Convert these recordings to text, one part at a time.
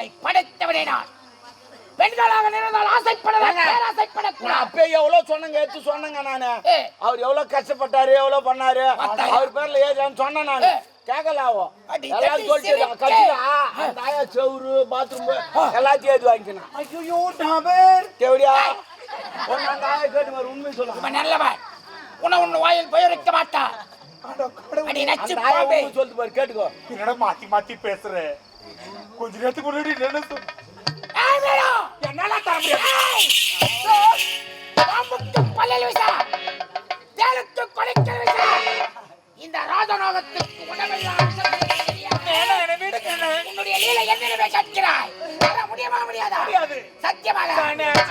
உன்னை படைத்தவனே நான் பெண்களாக நிறந்தால்? நான் ஆசைப்படக்கூடாது. அப்பயே எவ்வளவு சொன்னங்க எடுத்து சொன்னங்க நானு. அவர் எவ்வளவு கஷ்டப்பட்டாரு எவ்வளவு பண்ணாரு. அவர் பேர்ல ஏறியான்னு சொன்னேன் நானு. கேட்கலாவோ அடி, எல்லாரும் சொல்லிட்டு. கட்டினா தாயா செவுரு பாத்ரூம் எல்லாத்தையும் ஏது வாங்கிக்கணும் ஐயோ டாபர். தேவடியா ஆயா கேட்டு மாதிரி உண்மை சொல்லுங்க நல்லவன். உன்னை உன் வாயில் மாட்டான். ஆயா பாம்பே. உண்மை சொல்லிட்டு பாரு கேட்டுக்கோ. என்னடா மாத்தி மாத்தி பேசுற? கொஞ்ச நேரத்துக்கு முன்னாடி என்ன மீரா! என்னால தர முடியாது இந்த ராஜநாகத்துக்கு உணவெல்லாம் உன்னுடைய லீலை என்னென்னவே கற்கிறாய் வர முடியுமா முடியாதா. சத்தியமாக.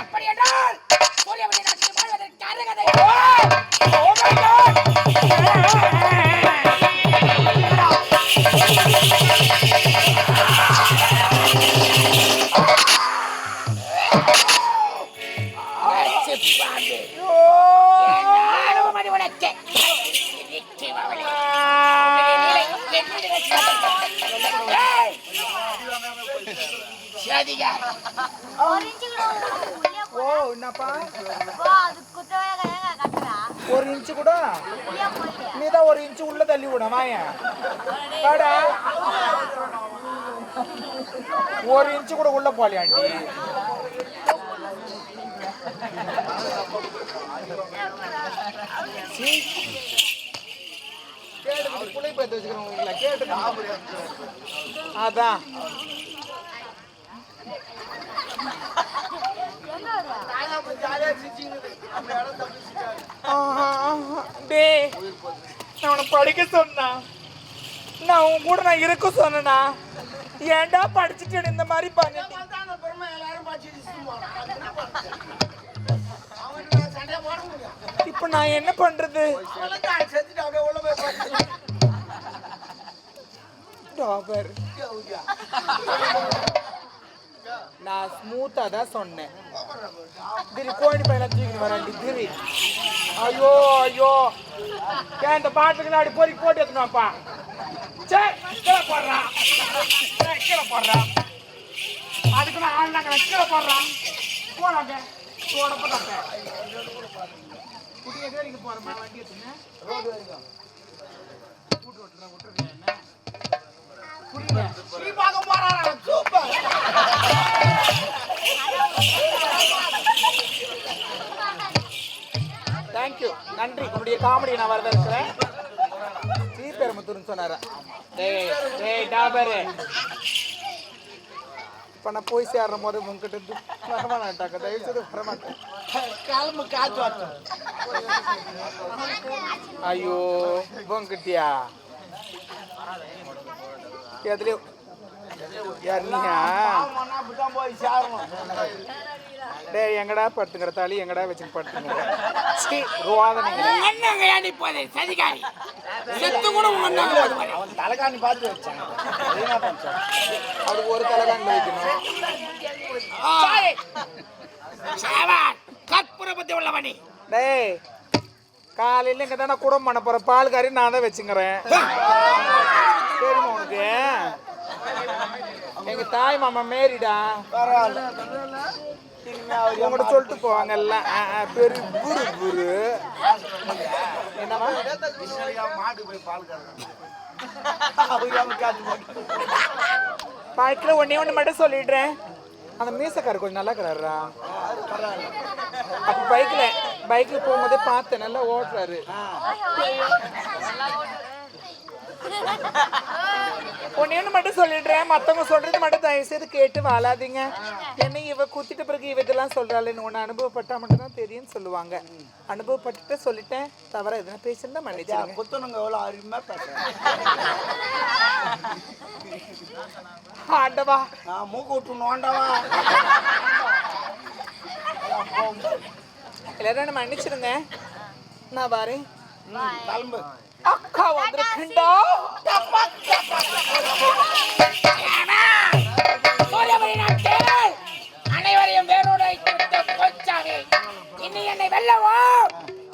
அப்படி என்றால் சூரியவனை நாட்டில் வாழ்வதற்கு அருகதை நச்சு தள்ளி விட வாயன் ஒரு இன்ச்சு கூட உள்ள போலியாண்டி அதான். எங்க நான் உன்னை படிக்க சொன்னா. நான் உன் கூட நான் இருக்க சொன்னேனா? ஏன்டா படிச்சுட்டு இந்த மாதிரி பண்ணிட்டு? இப்ப நான் என்ன பண்றது? டாபர். நான் ஸ்மூத்தா தான் சொன்னேன். திரி கோழி பையனை தூக்கிட்டு வராண்டி திரி. ஐயோ ஐயோ. ஏன் இந்த பாட்டுக்கு நாடி பொறி போட்டு எடுத்துனாப்பா சரி கீழே போடுறான் கீழே போடுறான் அதுக்கு நான் ஆள் நாங்கள் கீழே போடுறான் போனாங்க போட போடப்படாங்க குட்டியை வேலைக்கு போகிறோமா வண்டி எடுத்துங்க ரோடு வரைக்கும் கூட்டு ஓட்டுறேன் விட்டுருக்கேன் ஸ்ரீபாகம் போறாரா சூப்பர் தேங்க்யூ நன்றி. உன்னுடைய காமெடி நான் வரத இருக்கிறேன் ஸ்ரீபெரும்புத்தூர்னு சொன்னாரா. டேய் டேய் டாபரு. இப்போ நான் போய் சேர்ற போது உங்ககிட்ட இருந்து வரமாட்டாக்க தயவு செய்து வரமாட்டேன் கிளம்பு ஐயோ உங்ககிட்டயா எதுலயோ எங்கடா படுத்துங்கிற தாலி எங்கடா வச்சுன்னு படுத்துங்கிற சீ ரோதனைங்க அண்ணங்க ஏண்டி போதே சதிகாரி செத்து கூட உங்க அண்ணங்க வருவாரு அவன் தலைகாணி பார்த்து வச்சான் அவருக்கு ஒரு தலைகாங்க வைக்கணும் சாவான் கற்பூர புத்தி உள்ளவனி டேய் காலையில இங்க தானே குடம் பண்ண போற பால் கறி நான் தான் வச்சுக்கிறேன் தெரியுமா உனக்கு? எங்க தாய் மாமா மேரிடா. உங்கள்கிட்ட சொல்லிட்டு போவாங்க எல்லாம். பெரு குரு குரு. என்னவா பாய்க்கில் ஒன்னே ஒன்று மட்டும். சொல்லிடுறேன். அந்த மீசக்காரர் கொஞ்சம் நல்லா இருக்கிறாரா அப்போ பைக்கில் பைக்கில் போகும்போதே பார்த்தேன் நல்லா ஓட்டுறாரு. ஒன்னே மட்டும் சொல்லிடுறேன். மற்றவங்க சொல்றது மட்டும் தயவு செய்து கேட்டு வாழாதீங்க. என்ன இவ குத்திட்ட பிறகு இவக்கெல்லாம் சொல்றாள்னு ஒன்று அனுபவப்பட்டா மட்டும் தான் தெரியும்னு சொல்லுவாங்க. அனுபவப்பட்டுட்டு சொல்லிட்டேன். தவிர எதுனா பேசியிருந்தா மன்னிச்சிருங்க. குத்தனுங்க எவ்வளோ அருமையாக பேசுறேன் ஆண்டவா. நான் மூக்கு விட்டு நோண்டவா எல்லாரும் என்ன மன்னிச்சிருங்க. நான் வரேன் கிளம்பு. அக்கா வந்திருக்குண்டா. அனைவரையும் வேரோடு இனி என்னை வெல்லவோ?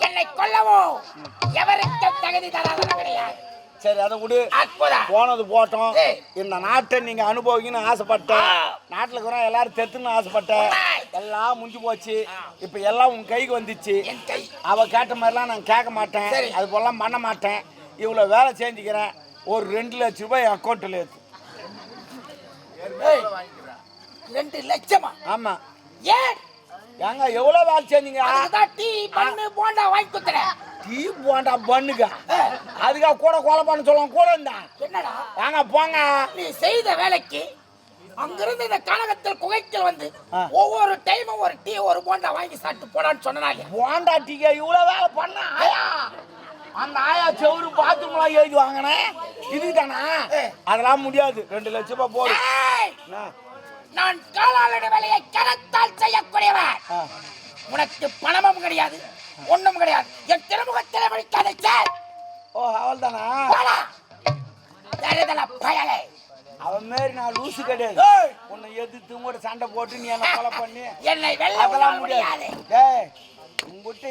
என்னை கொல்லவோ? எவருக்கு தகுதி தராதரம் கிடையாது. சரி அதை விடு. அற்புதம். போனது போட்டோம். இந்த நாட்டை நீங்க அனுபவிக்கணும்னு ஆசைப்பட்டேன். நாட்டுல இருக்கிற எல்லாரும் தெத்துன்னு ஆசைப்பட்டேன். எல்லாம் முடிஞ்சு போச்சு. இப்ப எல்லாம் உன் கைக்கு வந்துச்சு. அவ கேட்ட மாதிரிலாம் நான் கேட்க மாட்டேன். அது போலாம் பண்ண மாட்டேன். இவ்வளோ வேலை செஞ்சுக்கிறேன். ஒரு ரெண்டு லட்ச ரூபாய் என் அக்கௌண்ட்டில் ஏற்று ஏய், ரெண்டு லட்சமா? ஆமா. ஏன்? ஏங்க எவ்வளோ வேலை செஞ்சீங்க? டீ பண்ணு போண்டா வாங்கி குத்துறேன் டீ போண்டா பண்ணுங்க அதுக்காக கூட கொலை பண்ண சொல்லுவாங்க. கூட இருந்தான் என்னடா? வாங்க போங்க. நீ செய்த வேலைக்கு அங்கிருந்து இந்த கனகத்தில் குகைக்கல் வந்து. ஒவ்வொரு டைமும் ஒரு டீ ஒரு போண்டா வாங்கி சாப்பிட்டு போடான்னு சொன்னாங்க. போண்டா டீக்கா இவ்வளோ வேலை பண்ண ஆயா? அந்த ஆயா செவரு பாத்ரூம்லாம் எழுதி வாங்கினேன் இதுக்கு தானா அதெல்லாம் முடியாது. ரெண்டு லட்ச ரூபாய் என்ன? நான் காலாளட வேலையை கரத்தால் செய்யக்கூடியவன். உனக்கு பணமும் கிடையாது ஒண்ணும் கிடையாது. என் திருமுகத்தில் வழிக்காத சார்? ஓ அவள் தானா பயலே. அவன் மாரி நான் லூசு கிடையாது. உன்னை எதிர்த்து கூட சண்டை போட்டு நீ என்ன கொலை பண்ணி? என்னை வெல்ல முடியாது.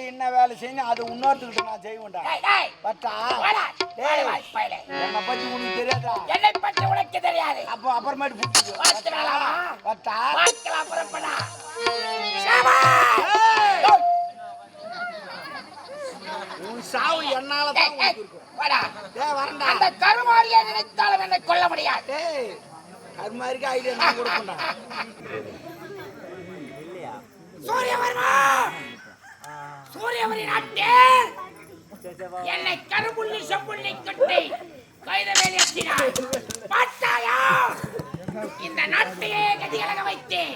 என்ன வேலை செய்யணும் அது இன்னொருத்துக்கிட்ட நான் செய்வேன்டா. பட்டா. என்னை பத்தி உனக்கு தெரியாதா? என்னை பற்றி உனக்கு தெரியாது. அப்போ அப்புறமேட்டு? பட்டா புறப்படா! உன் சாவு என்னால தான் வரண்டா அந்த கருமாரியை நினைத்தாலும் என்னை கொல்ல முடியாது. மாதிரி ஐடியா நான் கொடுப்பேன்டா. சூரியவர்மா! சூரியவரி நாட்டே! என்னை கருப்புள்ளி செப்புள்ளி கட்டி கைத வேலையாற்றினார் பார்த்தாயா? இந்த நாட்டையே கதிகலக வைத்தேன்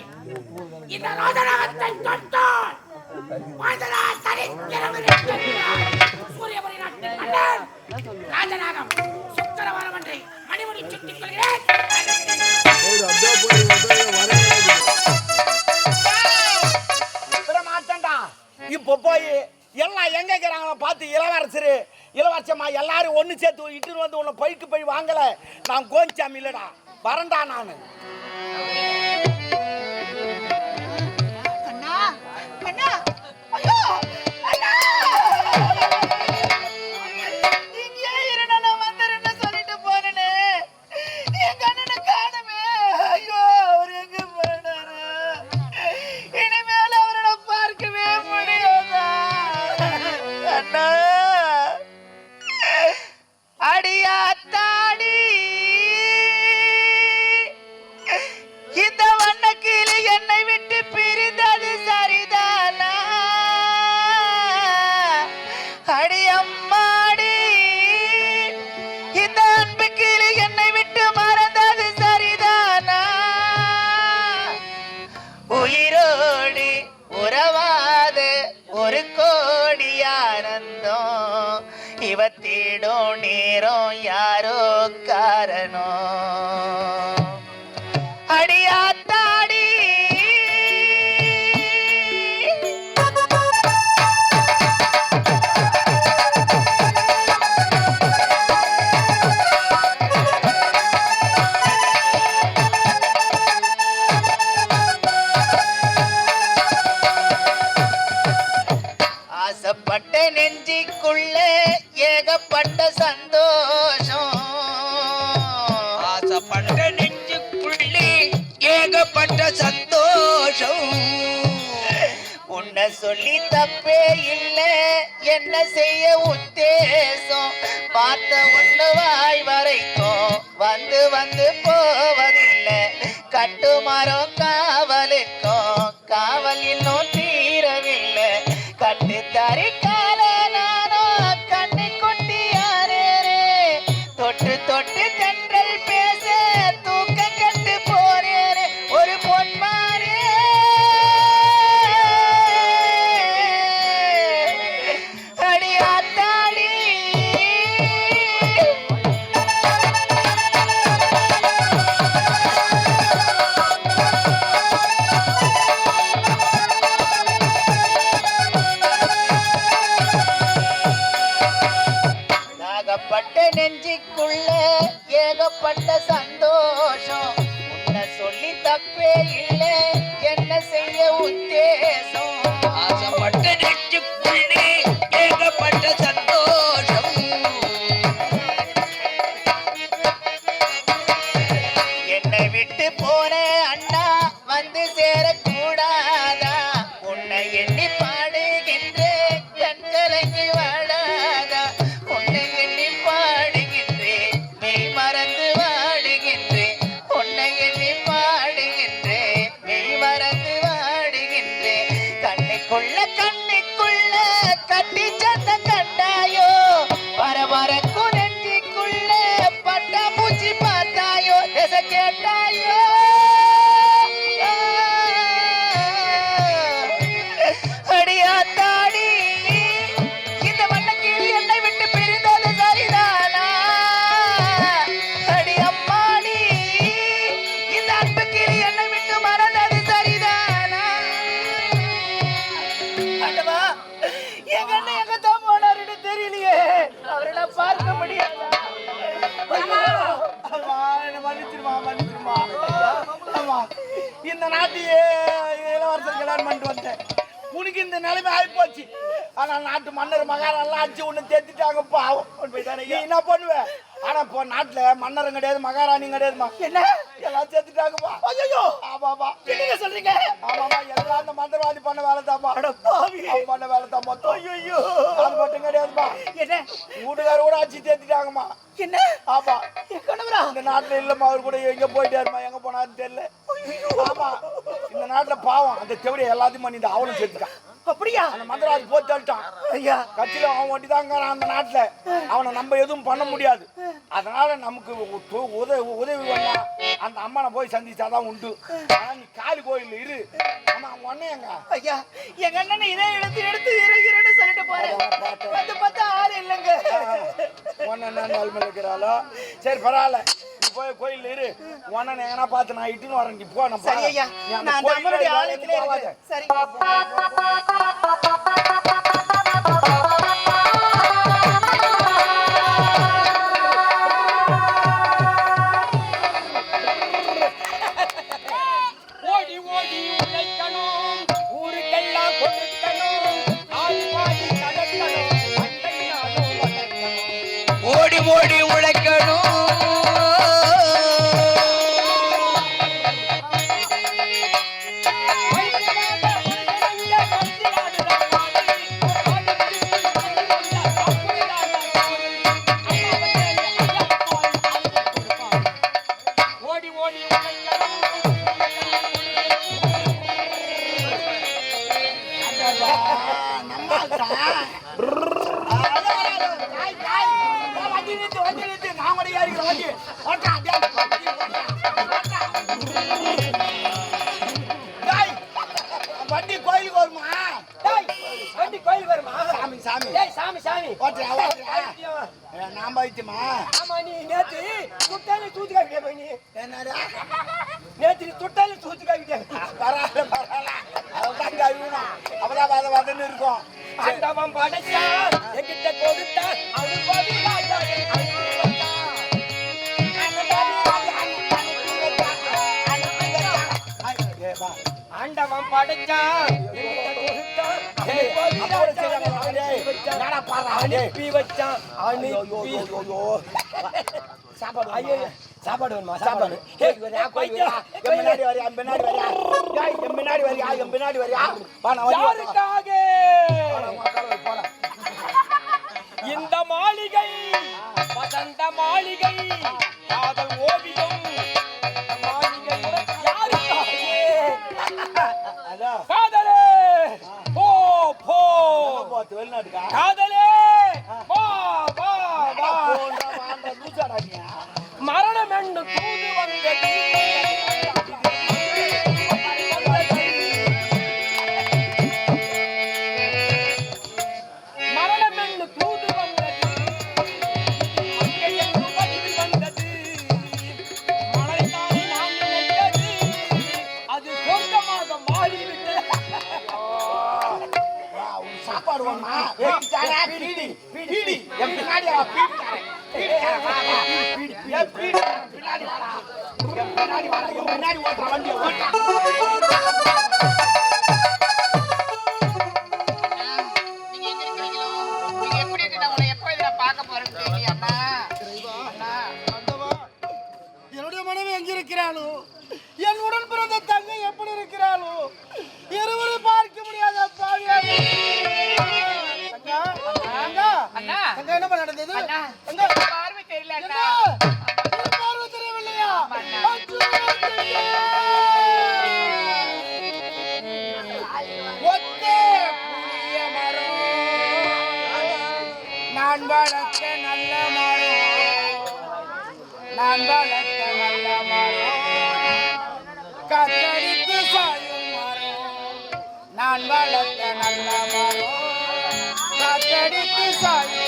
இந்த ரோதனாகத்தை தொட்டால் மாதனா சரித்திரம் சூரியவரின் நாட்டில் மன்னன். ராஜநாகம் சுக்கரவாரம் அன்றை மணிமுடி சுட்டிக் கொள்கிறேன். போய் எல்லாம் எங்க இருக்கிறாங்களோ பார்த்து இளவரசர் இளவரசம்மா எல்லாரும் ஒன்று சேர்த்து இட்டுன்னு வந்து உன்னை பைக்கு போய் வாங்கல. நான் கோஞ்சாமி இல்லடா வரண்டா நான். கண்ணா கண்ணா ஐயோ! cantar. தேடும் நேரம் யாரோ காரணம் ஏகப்பட்ட சந்தோஷம். ஆசைப்பட்ட நெஞ்சுக்குள்ளே ஏகப்பட்ட சந்தோஷம். உன்னை சொல்லி தப்பே இல்ல என்ன செய்ய உத்தேசம். பார்த்த ஒண்ணு வாய் வரைக்கும் வந்து வந்து போவதில்லை. கட்டுமரம் காவலுக்கும் ஏகப்பட்ட சந்தோஷம் நாட்டு இளவரசர் கல்யாணம் பண்ணிட்டு வந்தேன். உனக்கு இந்த நிலைமை ஆயிப்போச்சு. ஆனா நாட்டு மன்னர் மகாரெல்லாம் அடிச்சு ஒண்ணு தேத்திட்டாங்க பாவம். நீ என்ன பண்ணுவ? ஆனா இப்போ நாட்டுல மன்னரும் கிடையாது மகாராணியும் கிடையாதுமா. என்ன? எல்லாம் சேர்த்துட்டாங்கப்பா ஐயோ ஆமாப்பா என்னங்க சொல்றீங்க? ஆமாமா எல்லாம் அந்த மந்திரவாதி பண்ண வேலை தான்ப்பா அவன் பண்ண வேலை தான் மொத்தம் ஐயோ அது மட்டும் கிடையாதுப்பா என்ன? வீட்டுக்கார கூட அடிச்சு தேத்திட்டாங்கம்மா. என்ன? ஆமா. இந்த நாட்டுல இல்லம்மா அவர் கூட எங்க போயிட்டாருமா எங்க போனாருன்னு தெரியல. ஆமா. இந்த நாட்டுல பாவம். அந்த செவடி எல்லாத்தையும் பண்ணி இந்த அவனும் சேர்த்துட்டான் அப்படியா? அந்த மந்திரவாதி போட்டு தள்ளிட்டான் ஐயா. கட்சியில அவன் ஒட்டி அந்த நாட்டுல. அவனை நம்ம எதுவும் பண்ண முடியாது. அதனால நமக்கு உதவி உதவி பண்ணா அந்த அம்மனை போய் சந்திச்சாதான் உண்டு. ஆனா நீ கோயில் இரு. ஆமா உடனே எங்க? ஐயா எங்க அண்ணன் இதே எடுத்து எடுத்து இறங்கிறேன்னு சொல்லிட்டு போறேன். பார்த்தா ஆள் இல்லைங்க. உன்ன என்ன நிலைமையில இருக்கிறாளோ சரி பரவாயில்ல. நீ போய் கோயில் இரு. உன்ன எங்கன்னா பார்த்து நான் இட்டுன்னு வரேன். நீ போ நான் சரி ஐயா. நீ அந்த நான் அந்த கோயில்ல அம்மனுடைய வேலைக்கு ஆலயத்திலே போகாத. இருக்கேன். சரி வண்டி கோயிலுக்கு வருமா வண்டி கோயில் வருமா சாமி சாமி சாமி சாமி நான் பைத்தியமா ஆமா நீ நேத்து துட்டாலே தூத்து காக்கிட்டே போய் நீ என்னடா நேத்து துட்டாலே தூத்து காக்கிட்டே பரவாயில்ல பரவாயில்ல அவதான் கழுவணும் அப்பதான் வத வதன்னு இருக்கும் சரி. ஆண்டவன் படைச்சான் என்கிட்ட கொடுத்தான் அது பதிலாக ஏ, வா. ஆண்டவன் படைச்சான் என்கிட்ட கொடுத்தான் அனுப்பி வச்சான் ஐயோ, ஐயோ, அனுப்பி ஐயோ, ஐயோ. சாப்பாடு ஐயோ? சாப்பாடு வேணுமா? சாப்பாடு. ஏய், வரியா, கோயில்? வரியா? வரியா, வரியா? மாளிகை காதல் ஓவியம் இருக்கிறாளோ? என் உடன் பிறந்த தங்கை எப்படி இருக்கிறாளோ? இருவரை பார்க்க முடியாத பாவியாக என்னப்பா நடந்தது? பார்வை தெரியல பார்வை தெரியவில்லையா? நான் வளர்த்த நல்ல மரம். நான் வளர்த்த கத்தரித்து சாயும் மரம். நான் வளர்த்த நல்ல மரம். கத்தரித்து சாயும்